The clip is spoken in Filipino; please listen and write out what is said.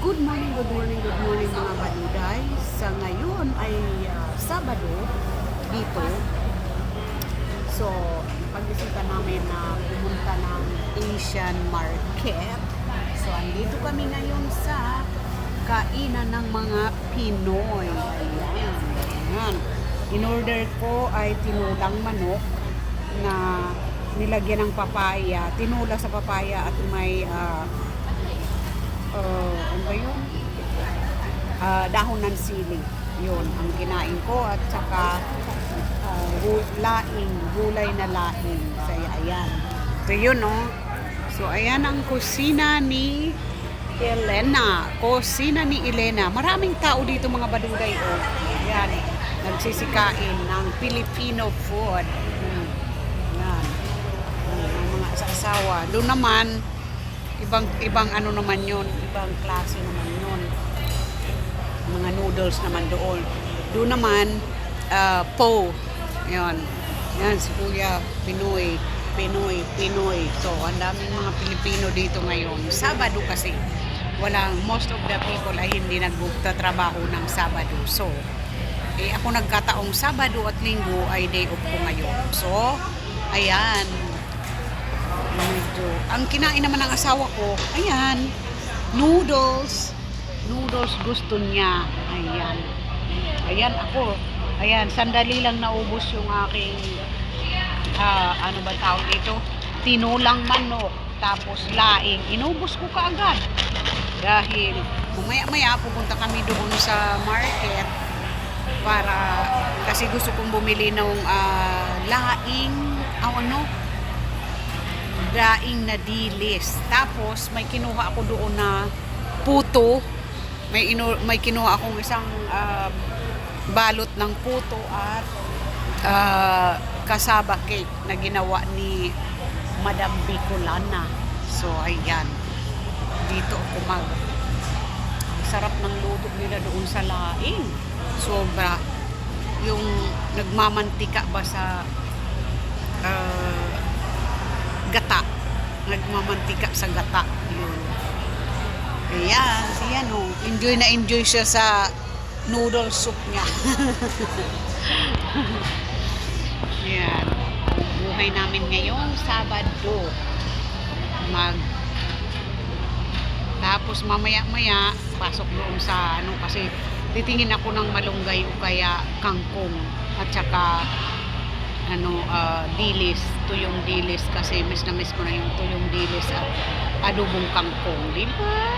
Good morning, good morning, good morning mga baluday. Sa ngayon ay ah, Sabado dito. So, pag-isipan namin na pumunta ng Asian Market. So, andito kami ngayon sa kainan ng mga Pinoy. Ayan. Ayan. In order ko ay tinulang manok na nilagyan ng papaya. Tinula sa papaya at may ah, uh, ano ba yun? Ah, dahon ng sili. Yun, ang kinain ko. At saka gu- laing, gulay na laing. So, ayan. So, yun, no? So, ayan ang kusina ni Elena. Kusina ni Elena. Maraming tao dito mga baduday, oh. Ayan. Nagsisikain ng Filipino food. Hmm. Ayan. Ang mga asawa. Doon naman, ibang ibang ano naman yun, ibang klase naman yun. Mga noodles naman doon. Doon naman, uh, po. Yan. Yan, si Kuya Pinoy. Pinoy, Pinoy. So, ang daming mga Pilipino dito ngayon. Sabado kasi. Walang, most of the people ay hindi nagtatrabaho ng Sabado. So, eh, ako nagkataong Sabado at Linggo ay day off ko ngayon. So, ayan, medyo, ang kinain naman ng asawa ko, ayan, noodles. Noodles gusto niya. Ayan. Ayan ako. Ayan, sandali lang naubos yung aking, ah, ano ba tawag ito? Tinulang manok. Tapos laing. Inubos ko kaagad. Dahil, maya-maya pupunta kami doon sa market para kasi gusto kong bumili ng ah, laing, ah, ano, daing na dilis. Tapos may kinuha ako doon na puto. May inu may kinuha akong isang ah, balot ng puto at ah, kasaba cake na ginawa ni Madam Bicolana. So ayan. Dito ako mag sarap ng luto nila doon sa laing. Sobra. Yung nagmamantika ba sa ah, gata. Nagmamantika sa gata. Yun. Ayan, ayan o. Enjoy na enjoy siya sa noodle soup niya. Ayan. Buhay namin ngayon, Sabado. Mag tapos mamaya-maya, pasok doon sa ano kasi titingin ako ng malunggay o kaya kangkong at saka ano, ah, dilis, tuyong dilis kasi miss na miss ko na yung tuyong dilis at adobong kangkong, di ba?